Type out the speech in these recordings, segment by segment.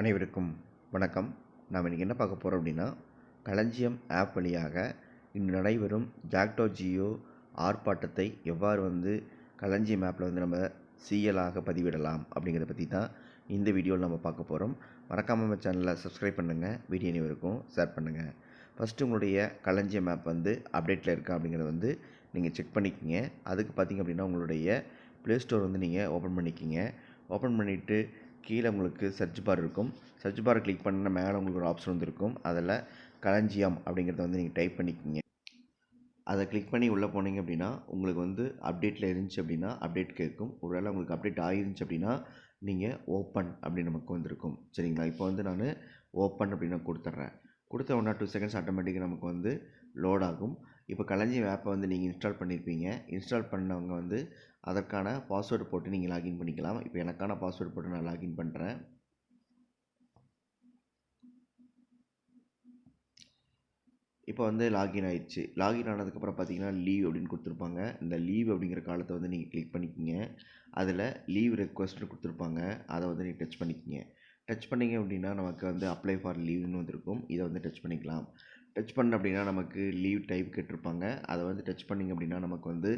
அனைவருக்கும் வணக்கம். நாம் இன்றைக்கி என்ன பார்க்க போகிறோம் அப்படின்னா களஞ்சியம் ஆப் வழியாக இன்று நடைபெறும் ஜாக்டோ ஜியோ ஆர்ப்பாட்டத்தை எவ்வாறு வந்து களஞ்சியம் ஆப்பில் வந்து நம்ம சிஎலாக பதிவிடலாம் அப்படிங்கிறத பற்றி தான் இந்த வீடியோவில் நம்ம பார்க்க போகிறோம் மறக்காமல் நம்ம சேனலை சப்ஸ்கிரைப் பண்ணுங்கள் வீடியோ அனைவருக்கும் ஷேர் பண்ணுங்கள் ஃபஸ்ட்டு உங்களுடைய களஞ்சியம் ஆப் வந்து அப்டேட்டில் இருக்கா அப்படிங்கிறத வந்து நீங்கள் செக் பண்ணிக்கிங்க. அதுக்கு பார்த்தீங்க அப்படின்னா உங்களுடைய ப்ளே ஸ்டோர் வந்து நீங்கள் ஓப்பன் பண்ணிக்கிங்க. ஓப்பன் பண்ணிவிட்டு கீழே உங்களுக்கு சர்ச் பார் இருக்கும். சர்ச் பார் கிளிக் பண்ண மேலே உங்களுக்கு ஒரு ஆப்ஷன் வந்துருக்கும். அதில் களஞ்சியம் அப்படிங்கிறத வந்து நீங்கள் டைப் பண்ணிக்கிங்க. அதை கிளிக் பண்ணி உள்ளே போனீங்க அப்படின்னா உங்களுக்கு வந்து அப்டேட்டில் இருந்துச்சு அப்படின்னா அப்டேட் கேட்கும். ஒருவேளை உங்களுக்கு அப்டேட் ஆகிருந்துச்சு அப்படின்னா நீங்கள் ஓப்பன் அப்படின்னு நமக்கு வந்திருக்கும். சரிங்களா? இப்போ வந்து நான் ஓப்பன் அப்படின்னு கொடுத்துட்றேன். கொடுத்த ஒன் ஆர் டூ செகண்ட்ஸ் ஆட்டோமேட்டிக்காக நமக்கு வந்து லோட் ஆகும். இப்போ களஞ்சியம் ஆப்பை வந்து நீங்கள் இன்ஸ்டால் பண்ணியிருப்பீங்க இன்ஸ்டால் பண்ணவங்க வந்து அதற்கான பாஸ்வேர்டு போட்டு நீங்கள் லாகின் பண்ணிக்கலாம். இப்போ எனக்கான பாஸ்வேர்டு போட்டு நான் லாகின் பண்ணுறேன் இப்போ வந்து லாகின் ஆயிடுச்சு. லாகின் ஆனதுக்கப்புறம் பார்த்தீங்கன்னா லீவ் அப்படின்னு கொடுத்துருப்பாங்க. இந்த லீவ் அப்படிங்கிற காலத்தை வந்து நீங்கள் கிளிக் பண்ணிக்கிங்க. அதில் லீவ் ரெக்வஸ்ட்னு கொடுத்துருப்பாங்க. அதை வந்து நீங்கள் டச் பண்ணிக்கிங்க. டச் பண்ணிங்க அப்படின்னா நமக்கு வந்து அப்ளை ஃபார் லீவ்னு வந்திருக்கும். இதை வந்து டச் பண்ணிக்கலாம். டச் பண்ண அப்படின்னா நமக்கு லீவ் டைப் கேட்டிருப்பாங்க. அதை வந்து டச் பண்ணிங்க அப்படின்னா நமக்கு வந்து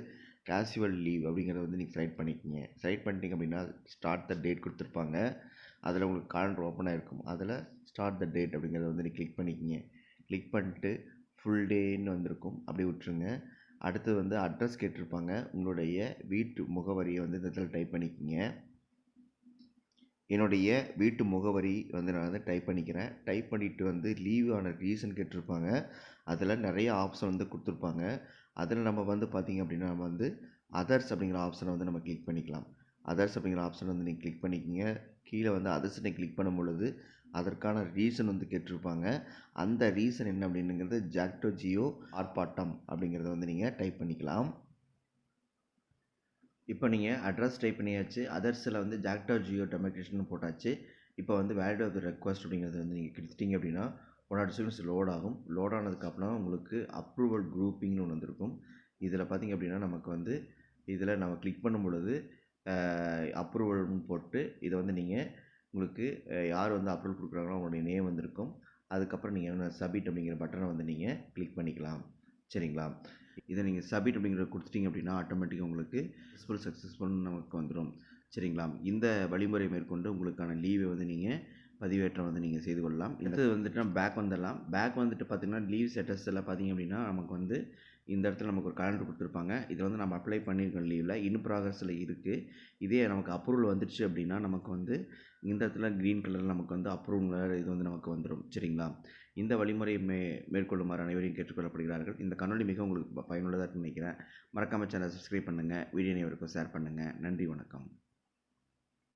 கேஷுவல் லீவ் அப்படிங்கிறத வந்து நீங்கள் செலக்ட் பண்ணிக்கிங்க. செலக்ட் பண்ணிட்டீங்க அப்படின்னா ஸ்டார்ட் த டேட் கொடுத்துருப்பாங்க. அதில் உங்களுக்கு காலண்டர் ஓப்பன் ஆகிருக்கும் அதில் ஸ்டார்ட் த டேட் அப்படிங்கிறத வந்து நீங்கள் கிளிக் பண்ணிக்கிங்க. கிளிக் பண்ணிட்டு ஃபுல் டேன்னு வந்திருக்கும். அப்படி விட்டுருங்க. அடுத்து வந்து அட்ரஸ் கேட்டிருப்பாங்க. உங்களுடைய வீட்டு முகவரியை வந்து இந்த இடத்துல டைப் பண்ணிக்கிங்க. என்னுடைய வீட்டு முகவரி வந்து நான் வந்து டைப் பண்ணிக்கிறேன். டைப் பண்ணிவிட்டு வந்து லீவ் ஆன ரீசன் கேட்டிருப்பாங்க. அதில் நிறைய ஆப்ஷன் வந்து கொடுத்துருப்பாங்க. அதில் நம்ம வந்து பார்த்திங்க அப்படின்னா நம்ம வந்து அதர்ஸ் அப்படிங்கிற ஆப்ஷனை வந்து நம்ம கிளிக் பண்ணிக்கலாம். அதர்ஸ் அப்படிங்கிற ஆப்ஷன் வந்து நீங்கள் கிளிக் பண்ணிக்கிங்க. கீழே வந்து அதர்ஸனை கிளிக் பண்ணும் பொழுது அதற்கான ரீசன் வந்து கேட்டிருப்பாங்க. அந்த ரீசன் என்ன அப்படின்னுங்கிறது ஜாக்டோ ஜியோ ஆர்ப்பாட்டம் அப்படிங்கிறத வந்து நீங்கள் டைப் பண்ணிக்கலாம். இப்போ நீங்கள் அட்ரஸ் டைப் பண்ணியாச்சு அதர்ஸில் வந்து ஜாக்டோ ஜியோ டெமோக்ரேஷன் போட்டாச்சு. இப்போ வந்து வேல்ட் ஆஃப் த ரெக்வஸ்ட் அப்படிங்கிறது வந்து நீங்கள் கொடுத்துட்டீங்க அப்படின்னா ஒன் ஆர் செகண்ட்ஸ் லோட் ஆகும். லோட் ஆனதுக்கப்புறம் உங்களுக்கு அப்ரூவல் குரூப்பிங்னு ஒன்று வந்திருக்கும். இதில் பார்த்திங்க அப்படின்னா நமக்கு வந்து இதில் நம்ம கிளிக் பண்ணும் பொழுது அப்ரூவல்னு போட்டு இதை வந்து நீங்கள் உங்களுக்கு யார் வந்து அப்ரூவல் கொடுக்குறாங்களோ அவங்களுடைய நேம் வந்திருக்கும். அதுக்கப்புறம் நீங்கள் என்ன சப்மிட் அப்படிங்கிற பட்டனை வந்து நீங்கள் கிளிக் பண்ணிக்கலாம். சரிங்களா? இதை நீங்கள் சப்மிட் அப்படிங்கிற கொடுத்துட்டீங்க அப்படின்னா ஆட்டோமேட்டிக்காக உங்களுக்கு சக்ஸஸ்ஃபுல் சக்ஸஸ்ஃபுல்னு நமக்கு வந்துடும் சரிங்களா? இந்த வழிமுறை மேற்கொண்டு உங்களுக்கான லீவை வந்து நீங்கள் பதிவேற்றம் வந்து நீங்கள் செய்து கொள்ளலாம். அடுத்தது வந்துட்டு பேக் வந்துடலாம். பேக் வந்துட்டு பார்த்திங்கன்னா லீவ் ஸ்டேட்டஸில் பார்த்திங்க அப்படின்னா நமக்கு வந்து இந்த இடத்துல நமக்கு ஒரு கேலண்டர் கொடுத்துருப்பாங்க. இதை வந்து நம்ம அப்ளை பண்ணியிருக்கோம் லீவில் இன் ப்ராக்ரஸில் இருக்குது இதே நமக்கு அப்ரூவல் வந்துடுச்சு அப்படின்னா நமக்கு வந்து இந்த இடத்துல க்ரீன் கலரில் நமக்கு வந்து அப்ரூவல் இது வந்து நமக்கு வந்துடும் சரிங்களா? இந்த வழிமுறை மே மேற்கொள்ளுமாறு அனைவரையும் கேட்டுக்கொள்ளப்படுகிறார்கள். இந்த கண்ணொலி மிக உங்களுக்கு பயனுள்ளதாக நினைக்கிறேன். மறக்காமல் சேனல் சப்ஸ்கிரைப் பண்ணுங்கள் வீடியோ அனைவருக்கும் ஷேர் பண்ணுங்கள் நன்றி வணக்கம்.